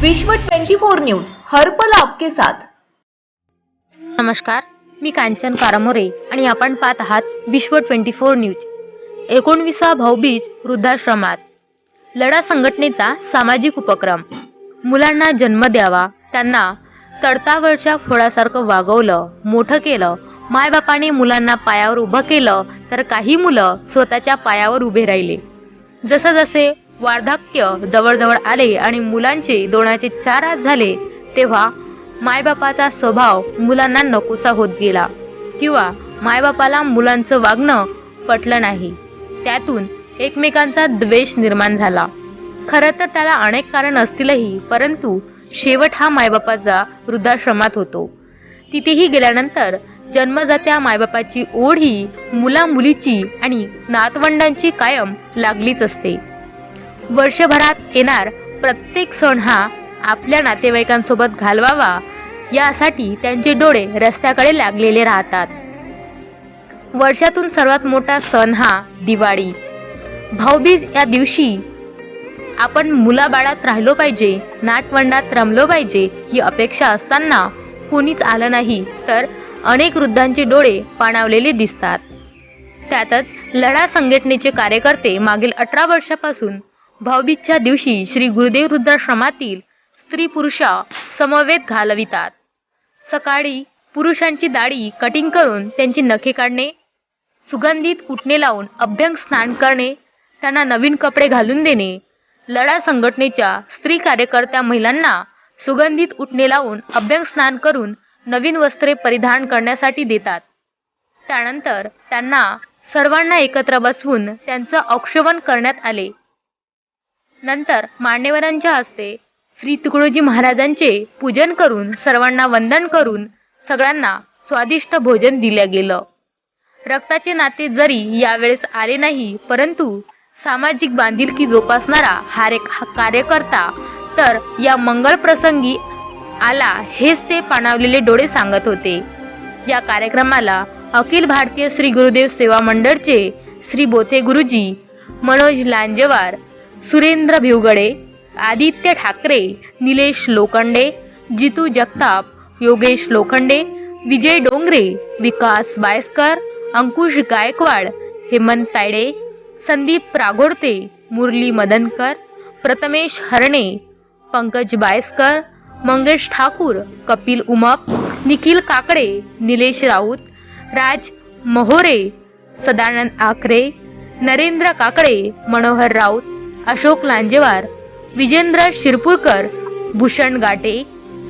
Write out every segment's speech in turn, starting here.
विश्व 24 न्यूज हर पल आपके साथ. नमस्कार मी कांचन कारामोरे आणि आपण पाहत आहात विश्व ट्वेंटी फोर न्यूज. एकोणविसा भाऊबीज वृद्धाश्रमात. लढा संघटनेचा सामाजिक उपक्रम. मुलांना जन्म द्यावा त्यांना तडतावरच्या फळासारखं वागवलं मोठं केलं मायबापाने मुलांना पायावर उभं केलं तर काही मुलं स्वतःच्या पायावर उभे राहिले. जसं जसे वार्धक्य जवळजवळ आले आणि मुलांचे दोनाचे चार हात झाले तेव्हा मायबापाचा स्वभाव मुलांना नकोसा होत गेला किंवा मायबापाला मुलांचं वागणं पटलं नाही. त्यातून एकमेकांचा द्वेष निर्माण झाला. खरं तर त्याला अनेक कारण असतीलही परंतु शेवट हा मायबापाचा वृद्धाश्रमात होतो. तिथेही गेल्यानंतर जन्मजात्या मायबापाची ओढ ही मुला मुलीची आणि नातवंडांची कायम लागलीच असते. वर्षभरात येणार प्रत्येक सण हा आपल्या नातेवाईकांसोबत घालवावा यासाठी त्यांचे डोळे रस्त्याकडे लागलेले राहतात. वर्षातून सर्वात मोठा सण हा दिवाळी. भाऊबीज या दिवशी आपण मुलाबाळात राहिलो पाहिजे नाटवंडात रमलो पाहिजे ही अपेक्षा असताना कोणीच आलं नाही तर अनेक वृद्धांचे डोळे पाणावलेले दिसतात. त्यातच लढा संघटनेचे कार्यकर्ते मागील अठरा वर्षापासून भाऊबीजच्या दिवशी श्री गुरुदेव वृद्धाश्रमातील स्त्री पुरुषा समवेत घालवितात. सकाळी पुरुषांची दाढी कटिंग करून त्यांची नखे काढणे सुगंधित उठणे लावून अभ्यंग स्नान करणे त्यांना नवीन कपडे घालून देणे लढा संघटनेच्या स्त्री कार्यकर्त्या महिलांना सुगंधित उठणे लावून अभ्यंग स्नान करून नवीन वस्त्रे परिधान करण्यासाठी देतात. त्यानंतर त्यांना सर्वांना एकत्र बसवून त्यांचं औक्षवण करण्यात आले. नंतर मान्यवरांच्या हस्ते श्री तुकडोजी महाराजांचे पूजन करून सर्वांना वंदन करून सगळ्यांना स्वादिष्ट भोजन दिलं गेलं. रक्ताचे नाते जरी यावेळेस आले नाही परंतु सामाजिक बांधिलकी जोपासणारा हा एक कार्यकर्ता तर या मंगल प्रसंगी आला हेच ते पाणावलेले डोळे सांगत होते. या कार्यक्रमाला अखिल भारतीय श्री गुरुदेव सेवा मंडळचे श्री बोथे गुरुजी मनोज लांजेवार सुरेंद्र भिवगडे आदित्य ठाकरे निलेश लोखंडे जितू जगताप योगेश लोखंडे विजय डोंगरे विकास बायस्कर अंकुश गायकवाड हेमंत तायडे संदीप राघोडते मुरली मदनकर प्रथमेश हरणे पंकज बायस्कर मंगेश ठाकूर कपिल उमप निखिल काकडे निलेश राऊत राज मोहोरे सदानंद आखरे नरेंद्र काकडे मनोहर राऊत अशोक लांजेवार विजेंद्र शिरपूरकर भूषण गाटे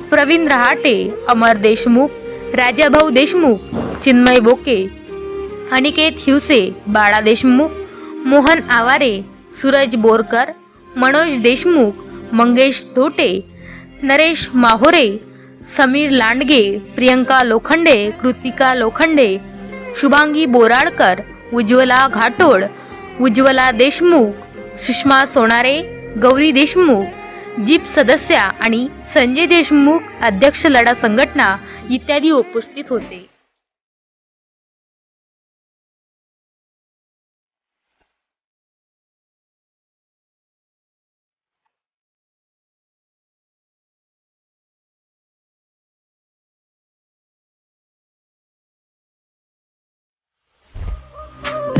प्रवीण रहाटे अमर देशमुख राजाभाऊ देशमुख चिन्मय बोके अनिकेत हिवसे बाळा देशमुख मोहन आवारे सूरज बोरकर मनोज देशमुख मंगेश धोटे नरेश माहोरे समीर लांडगे प्रियंका लोखंडे कृतिका लोखंडे शुभांगी बोराडकर उज्ज्वला घाटोड उज्ज्वला देशमुख सुषमा सोनारे गौरी देशमुख जीप सदस्या आणि संजय देशमुख अध्यक्ष लढा संघटना इत्यादी उपस्थित होते.